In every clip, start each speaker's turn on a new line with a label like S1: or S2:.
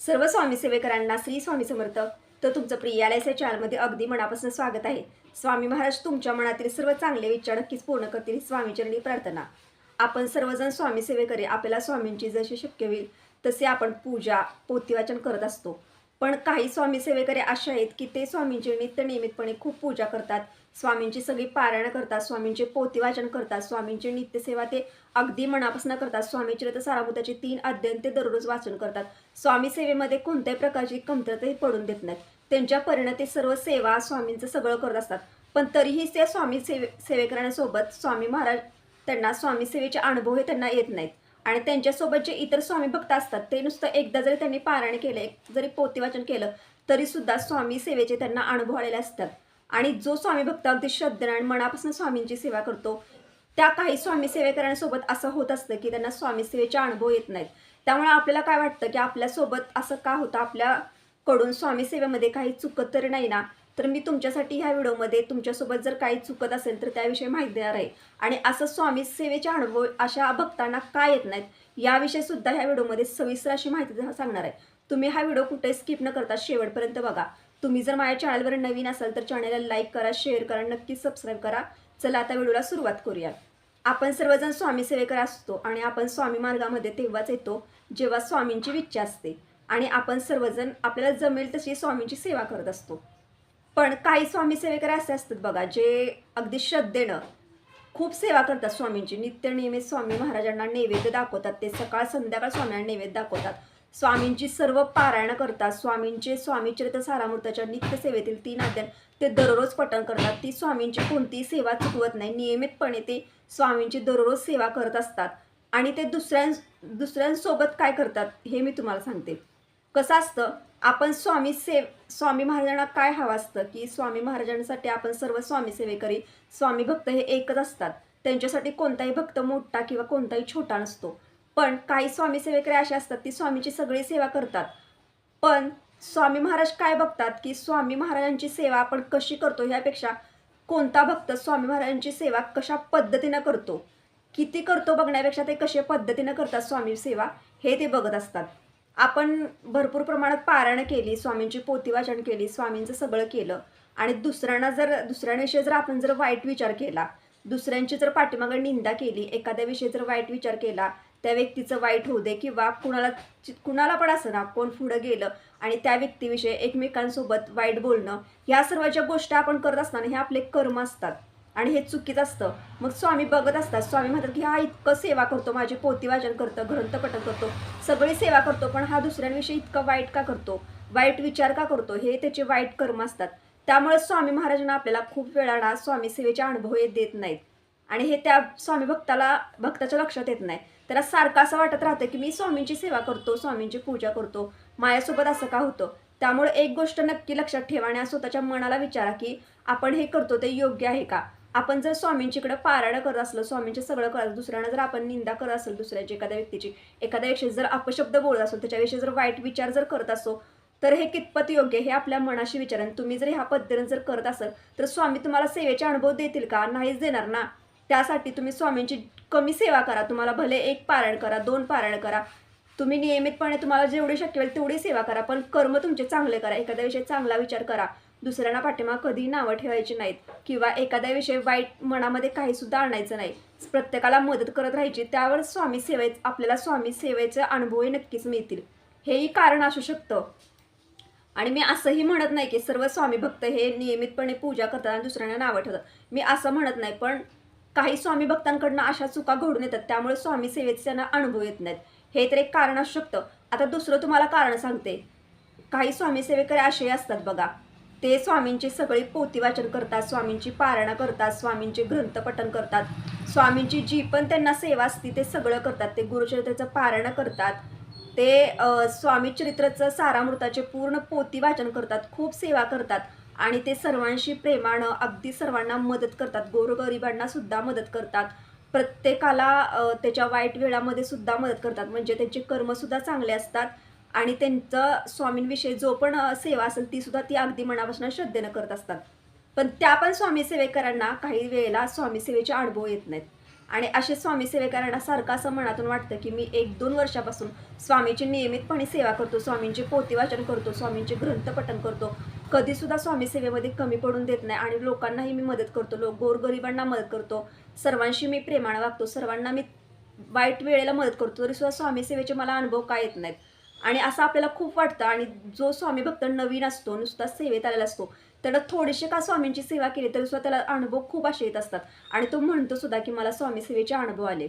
S1: सर्व स्वामी सेवेकरांना श्री स्वामी समर्थ. तर तुमचं प्रियालयाच्या चॅनलमध्ये अगदी मनापासून स्वागत आहे. स्वामी महाराज तुमच्या मनातील सर्व चांगले विचार नक्कीच पूर्ण करतील स्वामीचरणी प्रार्थना. आपण सर्वजण स्वामी सेवेकरी आपल्याला स्वामींची जशी शक्य होईल तसे आपण पूजा पोतिवाचन करत असतो. पण काही स्वामी सेवेकरी असे आहेत की ते स्वामींची नित्य नियमितपणे खूप पूजा करतात. स्वामींची सगळी पारायण करतात स्वामींचे पोतीवाचन करतात स्वामींची नित्यसेवा ते अगदी मनापासून करतात. स्वामीचरित चरित्र तीन अध्ययन ते दररोज वाचन करतात. स्वामी सेवेमध्ये कोणत्याही प्रकारची कमतरताही पडून देत नाहीत. त्यांच्या परिणाम ते सर्व सेवा स्वामींचं सगळं करत असतात. पण तरीही ते स्वामी सेवे सेवेकरांसोबत स्वामी महाराज त्यांना स्वामी सेवेचे अनुभव हे त्यांना येत नाहीत. आणि त्यांच्यासोबत जे इतर स्वामी भक्त असतात ते नुसतं एकदा जरी त्यांनी पारायण केलं जरी पोतीवाचन केलं तरीसुद्धा स्वामी सेवेचे त्यांना अनुभव आलेले असतात. आणि जो स्वामी भक्त अगदी श्रद्धेने आणि मनापासून स्वामींची सेवा करतो त्या काही स्वामी सेवेकरांसोबत असं होत असतं की त्यांना स्वामी सेवेचे अनुभव येत नाहीत. त्यामुळे आपल्याला काय वाटतं की आपल्यासोबत असं का होतं? आपल्याकडून स्वामी सेवेमध्ये काही चुकत तरी नाही ना? तर मी तुमच्यासाठी ह्या व्हिडिओमध्ये तुमच्यासोबत जर काही चुकत असेल तर त्याविषयी माहिती देणार आहे. आणि असं स्वामी सेवेचे अनुभव अशा भक्तांना का येत नाहीत? याविषयी सुद्धा ह्या व्हिडिओमध्ये सविस्तर अशी माहिती सांगणार आहे. तुम्ही हा व्हिडिओ कुठे स्किप न करता शेवटपर्यंत बघा. तुम्ही जर माझ्या चॅनलवर नवीन असाल तर चॅनलला लाईक करा शेअर करा नक्कीच सबस्क्राईब करा. चला आता व्हिडिओला सुरुवात करूया. आपण सर्वजण स्वामी सेवेकर असतो आणि आपण स्वामी मार्गामध्ये तेव्हाच येतो जेव्हा स्वामींची इच्छा असते आणि आपण सर्वजण आपल्याला जमेल तशी स्वामींची सेवा करत असतो. पण काही स्वामी सेवेकर असे असतात बघा जे अगदी श्रद्धेनं खूप सेवा करतात स्वामींची. नित्य नियमित स्वामी महाराजांना नैवेद्य दाखवतात. ते सकाळ संध्याकाळ स्वामींना नैवेद्य दाखवतात. स्वामींची सर्व पारायण करतात. स्वामींचे स्वामी चरित्र सारामृताच्या नित्य सेवेतील तीन अध्याय ते दररोज पठण करतात. ती स्वामींची कोणतीही सेवा चुकवत नाही. नियमितपणे ते स्वामींची दररोज सेवा करत असतात. आणि ते दुसऱ्यां दुसऱ्यांसोबत काय करतात हे मी तुम्हाला सांगते. कसं असतं आपण स्वामी सेव स्वामी महाराजांना काय हवं असतं की स्वामी महाराजांसाठी आपण सर्व स्वामी सेवेकरी स्वामी भक्त हे एकच असतात. त्यांच्यासाठी कोणताही भक्त मोठा किंवा कोणताही छोटा नसतो. पण काही स्वामी सेवेकरी असे असतात ती स्वामीची सगळी सेवा करतात. पण स्वामी महाराज काय बघतात की स्वामी महाराजांची सेवा आपण कशी करतो ह्यापेक्षा कोणता भक्त स्वामी महाराजांची सेवा कशा पद्धतीनं करतो? किती करतो बघण्यापेक्षा ते कशा पद्धतीनं करतात स्वामी सेवा हे ते बघत असतात. आपण भरपूर प्रमाणात पारायणं केली स्वामींची पोती वाचन केली स्वामींचं सगळं केलं. आणि दुसऱ्यांना जर दुसऱ्यांविषयी जर आपण जर वाईट विचार केला दुसऱ्यांची जर पाठीमागं निंदा केली एखाद्याविषयी जर वाईट विचार केला त्या व्यक्तीचं वाईट होऊ दे किंवा कुणाला कुणाला पण असं ना कोण पुढं गेलं आणि त्या व्यक्तीविषयी एकमेकांसोबत वाईट बोलणं ह्या सर्व ज्या गोष्टी आपण करत असताना हे आपले कर्म असतात. आणि हे चुकीचं असतं. मग स्वामी बघत असतात. स्वामी म्हणतात की हा इतकं सेवा करतो. माझे पोती वाचन करतो ग्रंथपठण करतो. सगळी सेवा करतो पण हा दुसऱ्यांविषयी इतकं वाईट का करतो? वाईट विचार का करतो? हे त्याचे वाईट कर्म असतात. त्यामुळे स्वामी महाराजांना आपल्याला खूप वेळाला स्वामी सेवेचे अनुभव हे देत नाहीत. आणि हे त्या स्वामी भक्ताला भक्ताच्या लक्षात येत नाही. त्याला सारखं असं वाटत राहतं की मी स्वामींची सेवा करतो स्वामींची पूजा करतो. माझ्यासोबत असं का होतं? त्यामुळे एक गोष्ट नक्की लक्षात ठेवा आणि स्वतःच्या मनाला विचारा की आपण हे करतो ते योग्य आहे का? आपण जर स्वामींचीकडे पारायण करत असलो स्वामींचे सगळं करत दुसऱ्यांना जर आपण निंदा करत असेल दुसऱ्याची एखाद्या व्यक्तीची एखाद्या विषयी जर अपशब्द बोलत असो त्याच्याविषयी जर वाईट विचार जर करत असो तर हे कितपत योग्य हे आपल्या मनाशी विचारा. तुम्ही जर ह्या पद्धतीने जर करत असाल तर स्वामी तुम्हाला सेवेचे अनुभव देतील का? नाहीच देणार ना. त्यासाठी तुम्ही स्वामींची कमी सेवा करा तुम्हाला भले एक पारायण करा दोन पारायण करा. तुम्ही नियमितपणे तुम्हाला जेवढी शक्य होईल तेवढी सेवा करा पण कर्म तुमचे चांगले करा एखाद्या विषयी चांगला विचार करा. दुसऱ्यांना पाठिंबा कधी नावं ठेवायची नाहीत किंवा एखाद्या विषयी वाईट मनामध्ये काही सुद्धा आणायचं नाही. प्रत्येकाला मदत करत राहायची त्यावर स्वामी सेवेच आपल्याला स्वामी सेवेचे अनुभवही नक्कीच मिळतील. हेही कारण असू शकतं. आणि मी असंही म्हणत नाही की सर्व स्वामी भक्त हे नियमितपणे पूजा करतात आणि दुसऱ्यांना नावं ठेवतात. मी असं म्हणत नाही पण काही स्वामी भक्तांकडनं अशा चुका घडून येतात त्यामुळे स्वामी सेवेचे त्यांना अनुभव येत नाहीत. हे तर एक कारण असू शकतं. आता दुसरं तुम्हाला कारण सांगते. काही स्वामी सेवेकरी असे असतात बघा. ते स्वामींची सगळी पोतीवाचन करतात स्वामींची पारणा करतात स्वामींचे ग्रंथपठण करतात. स्वामींची जी पण त्यांना सेवा असते ते सगळं करतात. ते गुरुचरित्राचं पारणा करतात. ते स्वामी चरित्राचं सारामृताचे पूर्ण पोती वाचन करतात खूप सेवा करतात. आणि ते सर्वांशी प्रेमानं अगदी सर्वांना मदत करतात. गोरगरिबांना सुद्धा मदत करतात. प्रत्येकाला त्याच्या वाईट वेळामध्ये सुद्धा मदत करतात. म्हणजे त्यांचे कर्मसुद्धा चांगले असतात. आणि त्यांचं स्वामींविषयी जो पण सेवा असेल ती सुद्धा ती अगदी मनापासून श्रद्धेनं करत असतात. पण त्या पण स्वामी सेवेकरांना काही वेळेला स्वामी सेवेचे अनुभव येत नाहीत. आणि असे स्वामी सेवेकरांना सारखं असं मनातून वाटतं की मी एक दोन वर्षापासून स्वामीची नियमितपणे सेवा करतो स्वामींचे पोतीवाचन करतो स्वामींचे ग्रंथ पठन करतो. कधीसुद्धा स्वामी सेवेमध्ये कमी पडून देत नाही आणि लोकांनाही मी मदत करतो. लोक गोरगरिबांना मदत करतो. सर्वांशी मी प्रेमानं वागतो. सर्वांना मी वाईट वेळेला मदत करतो. तरी सुद्धा स्वामी सेवेचे मला अनुभव काय येत नाहीत. आणि असं आपल्याला खूप वाटतं आणि जो स्वामी भक्त नवीन असतो नुसता सेवेत आलेला असतो त्याला थोडीशी का स्वामींची सेवा केली तरी सुद्धा त्याला अनुभव खूप असे येत असतात. आणि तो म्हणतो सुद्धा की मला स्वामी सेवेचे अनुभव आले.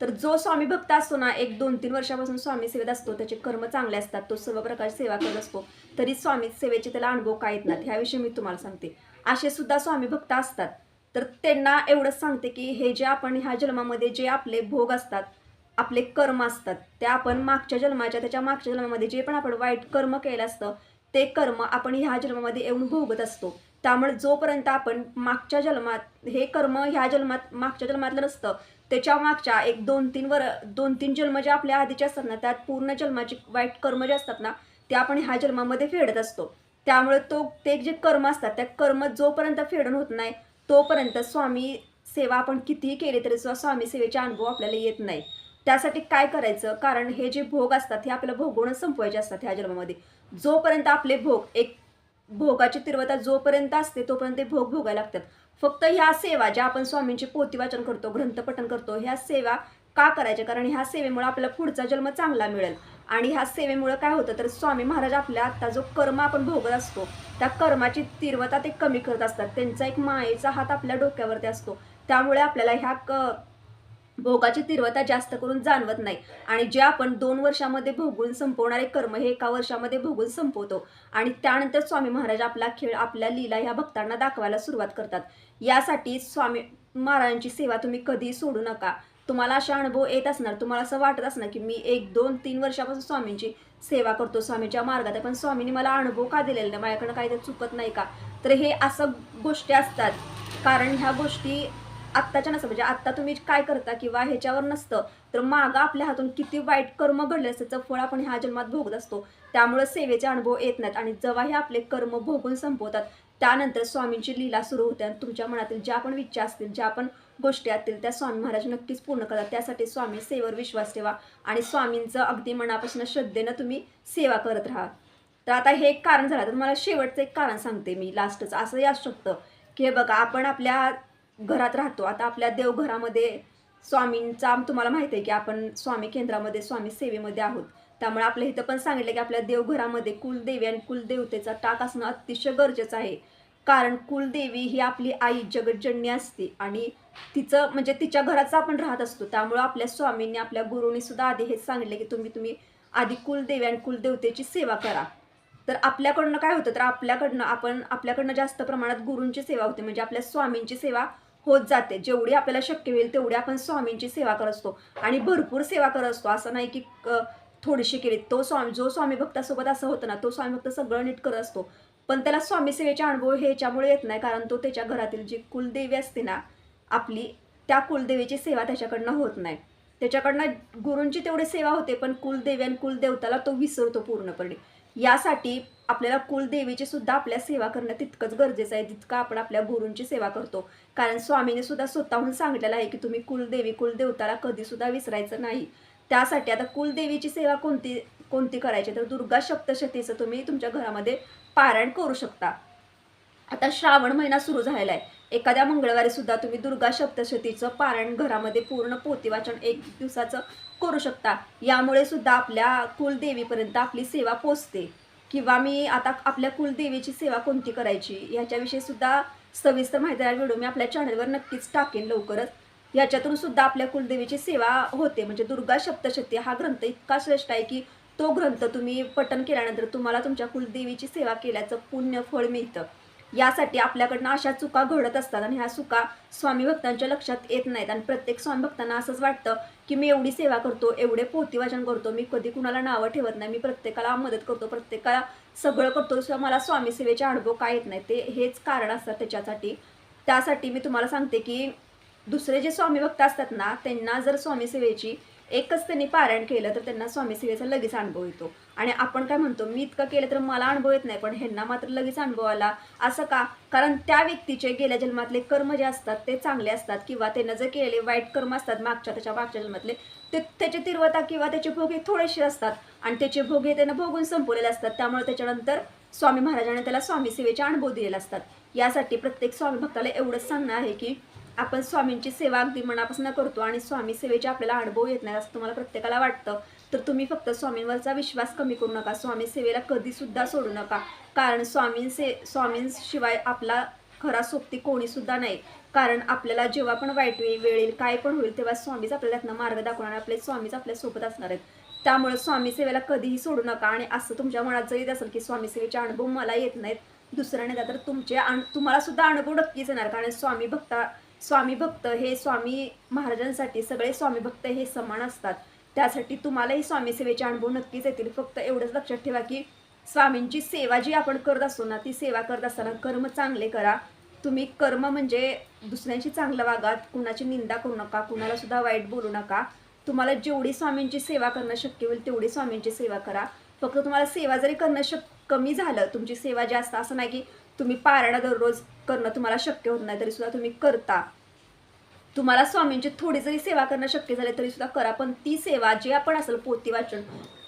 S1: तर जो स्वामी भक्त असतो ना एक दोन तीन वर्षापासून स्वामी सेवेत असतो त्याचे कर्म चांगले असतात तो सर्व प्रकारची सेवा करत असतो तरी स्वामी सेवेचे त्याला अनुभव काय येत नाहीत ह्याविषयी मी तुम्हाला सांगते. असे सुद्धा स्वामी भक्त असतात. तर त्यांना एवढंच सांगते की हे जे आपण ह्या जन्मामध्ये जे आपले भोग असतात आपले कर्म असतात ते आपण मागच्या जन्माच्या त्याच्या मागच्या जन्मामध्ये जे पण आपण वाईट कर्म केलं असतं ते कर्म आपण ह्या जन्मामध्ये येऊन भोगत असतो. त्यामुळे जोपर्यंत आपण मागच्या जन्मात हे कर्म ह्या जन्मात मागच्या जन्मातलं नसतं त्याच्या मागच्या एक दोन तीन वर दोन तीन जन्म जे आपल्या आधीचे असतात ना त्यात पूर्ण जन्माचे वाईट कर्म जे असतात ना ते आपण ह्या जन्मामध्ये फेडत असतो. त्यामुळे तो ते जे कर्म असतात त्या कर्म जोपर्यंत फेडण होत नाही तोपर्यंत स्वामी सेवा आपण कितीही केली तरी सुद्धा स्वामी सेवेचे अनुभव आपल्याला येत नाही. त्यासाठी काय करायचं? कारण हे जे भोग असतात हे आपल्याला भोगवणं संपवायचे असतात ह्या जन्मामध्ये. जोपर्यंत आपले भोग एक भोगाची तीव्रता जोपर्यंत असते तोपर्यंत ते भोग भोगायला लागतात. फक्त ह्या सेवा ज्या आपण स्वामींचे पोती वाचन करतो ग्रंथपठन करतो ह्या सेवा का करायच्या? कारण ह्या सेवेमुळे आपल्याला पुढचा जन्म चांगला मिळेल. आणि ह्या सेवेमुळे काय होतं? तर स्वामी महाराज आपल्या आता जो कर्म आपण भोगत असतो त्या कर्माची तीव्रता ते कमी करत असतात. त्यांचा एक मायेचा हात आपल्या डोक्यावरती असतो. त्यामुळे आपल्याला ह्या क भोगाची तीव्रता जास्त करून जाणवत नाही. आणि जे आपण दोन वर्षामध्ये भोगून संपवणारे कर्म हे एका वर्षामध्ये भोगून संपवतो. आणि त्यानंतर स्वामी महाराज आपला खेळ आपल्या लीला ह्या भक्तांना दाखवायला सुरुवात करतात. यासाठी स्वामी महाराजांची सेवा तुम्ही कधीही सोडू नका. तुम्हाला अशा अनुभव येत असणार तुम्हाला असं वाटत असणार की मी एक दोन तीन वर्षापासून स्वामींची सेवा करतो स्वामीच्या मार्गात. आहे पण स्वामींनी मला अनुभव का दिलेला नाही? माझ्याकडनं काही तर चुकत नाही का? तर हे असं गोष्टी असतात. कारण ह्या गोष्टी आत्ताच्या नसतं. म्हणजे आत्ता तुम्ही काय करता किंवा ह्याच्यावर नसतं तर मागं आपल्या हातून किती वाईट कर्म घडले असतं त्याचं फळ आपण ह्या जन्मात भोगत असतो. त्यामुळे सेवेचे अनुभव येत नाहीत आणि जेव्हा हे आपले कर्म भोगून संपवतात त्यानंतर स्वामींची लीला सुरू होते आणि तुमच्या मनातील ज्या पण इच्छा असतील ज्या पण गोष्टी असतील त्या स्वामी महाराज नक्कीच पूर्ण करतात. त्यासाठी स्वामी सेवेवर विश्वास ठेवा आणि स्वामींचं अगदी मनापासून श्रद्धेनं तुम्ही सेवा करत राहा. तर आता हे एक कारण झालं. तर मला शेवटचं एक कारण सांगते मी लास्टचं असंही असू शकतं की हे बघा आपण आपल्या घरात राहतो. आता आपल्या देवघरामध्ये स्वामींचा तुम्हाला माहिती आहे की आपण स्वामी केंद्रामध्ये स्वामी सेवेमध्ये आहोत. त्यामुळे आपल्या इथं पण सांगितलं की आपल्या देवघरामध्ये कुलदेवी आणि कुलदेवतेचा टाक असणं अतिशय गरजेचं आहे. कारण कुलदेवी ही आपली आई जगतजननी असते आणि तिचं म्हणजे तिच्या घराचं आपण राहत असतो. त्यामुळं आपल्या स्वामींनी आपल्या गुरुनी सुद्धा आधी हेच सांगितलं की तुम्ही तुम्ही आधी कुलदेवी आणि कुलदेवतेची सेवा करा. तर आपल्याकडनं काय होतं? तर आपल्याकडनं आपण आपल्याकडनं जास्त प्रमाणात गुरूंची सेवा होते. म्हणजे आपल्या स्वामींची सेवा होत जाते. जेवढी आपल्याला शक्य होईल तेवढी आपण स्वामींची सेवा करत असतो. आणि भरपूर सेवा करत असतो. असं नाही की थोडीशी केली. तो स्वामी जो स्वामी भक्तासोबत असं होतं ना तो स्वामी भक्त सगळं नीट करत असतो. पण त्याला स्वामीसेवेचे अनुभव हे याच्यामुळे येत नाही. कारण तो त्याच्या घरातील जी कुलदेवी असते ना आपली त्या कुलदेवीची सेवा त्याच्याकडनं होत नाही. त्याच्याकडनं गुरूंची तेवढी सेवा होते पण कुलदेवी आणि कुलदेवताला तो विसरतो पूर्णपणे. यासाठी आपल्याला कुलदेवीची सुद्धा आपल्या सेवा करणं तितकंच गरजेचं आहे जितकं आपण आपल्या गुरूंची सेवा करतो. कारण स्वामीने सुद्धा स्वतःहून सांगितलेलं आहे की तुम्ही कुलदेवी कुलदेवताला कधी सुद्धा विसरायचं नाही. त्यासाठी आता कुलदेवीची सेवा कोणती कोणती करायची? तर दुर्गा सप्तशतीचं तुम्ही तुमच्या घरामध्ये पारायण करू शकता. आता श्रावण महिना सुरू झालेला आहे एखाद्या मंगळवारी सुद्धा तुम्ही दुर्गा सप्तशतीचं पारायण घरामध्ये पूर्ण पोतीवाचन एक दिवसाचं करू शकता. यामुळे सुद्धा आपल्या कुलदेवीपर्यंत आपली सेवा पोचते. किंवा मी आता आपल्या कुलदेवीची सेवा कोणती करायची ह्याच्याविषयी सुद्धा सविस्तर माहिती व्हिडिओ मी आपल्या चॅनलवर नक्कीच टाकेन लवकरच. याच्यातून सुद्धा आपल्या कुलदेवीची सेवा होते. म्हणजे दुर्गा सप्तशती हा ग्रंथ इतका श्रेष्ठ आहे की तो ग्रंथ तुम्ही पठन केल्यानंतर तुम्हाला तुमच्या कुलदेवीची सेवा केल्याचं पुण्य फळ मिळतं. यासाठी आपल्याकडनं अशा चुका घडत असतात आणि ह्या चुका स्वामी भक्तांच्या लक्षात येत नाहीत. आणि प्रत्येक स्वामी भक्तांना असंच वाटतं की मी एवढी सेवा करतो एवढे पोथी वाचन करतो मी कधी कुणाला नावं ठेवत नाही मी प्रत्येकाला मदत करतो प्रत्येकाला सगळं करतो किंवा मला स्वामी सेवेचे अनुभव काय येत नाही ते हेच कारण असतात त्याच्यासाठी. त्यासाठी मी तुम्हाला सांगते की दुसरे जे स्वामी भक्त असतात ना त्यांना जर स्वामी सेवेची एकच त्यांनी पारायण केलं तर त्यांना स्वामी सेवेचा लगेच अनुभव येतो. आणि आपण काय म्हणतो मी इतकं केलं तर मला अनुभव येत नाही पण ह्यांना मात्र लगेच अनुभव आला. असं का? कारण त्या व्यक्तीचे गेल्या जन्मातले कर्म जे असतात ते चांगले असतात किंवा त्यानं जर केलेले वाईट कर्म असतात मागच्या त्याच्या मागच्या जन्मातले ते त्याची तीव्रता किंवा त्याचे भोग हे थोडेसे असतात. आणि त्याचे भोग हे त्यानं भोगून संपवलेले असतात. त्यामुळे त्याच्यानंतर स्वामी महाराजांनी त्याला स्वामी सेवेचे अनुभव दिलेले असतात. यासाठी प्रत्येक स्वामी भक्ताला एवढंच सांगणं आहे की आपण स्वामींची सेवा अगदी मनापासून करतो आणि स्वामी सेवेचे आपल्याला अनुभव येत नाही असं तुम्हाला प्रत्येकाला वाटतं. तर तुम्ही फक्त स्वामींवरचा विश्वास कमी करू नका. स्वामी सेवेला कधीसुद्धा सोडू नका. कारण स्वामींसे स्वामींशिवाय आपला खरा सोबती कोणीसुद्धा नाही. कारण आपल्याला जेव्हा पण वाईट वेळ वेळेल येईल काय पण होईल तेव्हा स्वामीच आपल्याला त्यातनं मार्ग दाखवणार आपले स्वामीच आपल्यासोबत असणार आहेत. त्यामुळे स्वामी सेवेला कधीही सोडू नका आणि असं तुमच्या मनात जरी असेल की स्वामी सेवेचे अनुभव मला येत नाहीत दुसऱ्याने द्या तर तुमचे अन- तुम्हाला सुद्धा अनुभव नक्कीच येणार. कारण स्वामी भक्ता स्वामी भक्त हे स्वामी महाराजांसाठी सगळे स्वामी भक्त हे समान असतात. त्यासाठी तुम्हालाही स्वामी सेवेचे अनुभव नक्कीच येतील. फक्त एवढंच लक्षात ठेवा की स्वामींची सेवा जी आपण करत असतो ना ती सेवा करत असताना कर्म चांगले करा. तुम्ही कर्म म्हणजे दुसऱ्यांशी चांगलं वागा कुणाची निंदा करू नका कुणाला सुद्धा वाईट बोलू नका. तुम्हाला जेवढी स्वामींची सेवा करणं शक्य होईल तेवढी स्वामींची सेवा करा. फक्त तुम्हाला सेवा जरी करणं शक कमी झालं तुमची सेवा जास्त असं नाही की तुम्ही पारायणा दररोज करणं तुम्हाला शक्य होत नाही तरी सुद्धा तुम्ही करता. तुम्हाला स्वामींची थोडी जरी सेवा करणं शक्य झाले तरी सुद्धा करा. पण ती सेवा जे आपण असेल पोती वाचन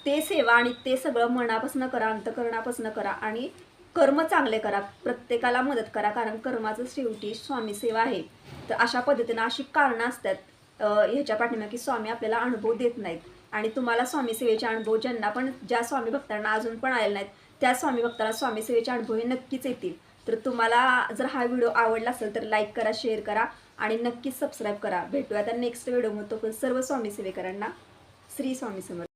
S1: ते सेवा आणि ते सगळं मनापासून करा अंतकरणापासून करा आणि कर्म चांगले करा. प्रत्येकाला मदत करा कारण कर्माचं शेवटी स्वामी सेवा आहे. तर अशा पद्धतीनं अशी कारणं असतात ह्याच्या पाठीमागे की स्वामी आपल्याला अनुभव देत नाहीत. आणि तुम्हाला स्वामी सेवेचे अनुभव ज्यांना पण ज्या स्वामी भक्तांना अजून पण आलेले नाहीत त्या स्वामी भक्तांना स्वामी सेवेचे अनुभव हे नक्कीच येतील. तर तुम्हाला जर हा व्हिडिओ आवडला असेल तर लाईक करा शेअर करा. आणि नक्कीच सबस्क्राईब करा. भेटूया आता नेक्स्ट व्हिडिओमध्ये तो पण सर्व स्वामी सेवेकरांना श्री स्वामी समर्थ.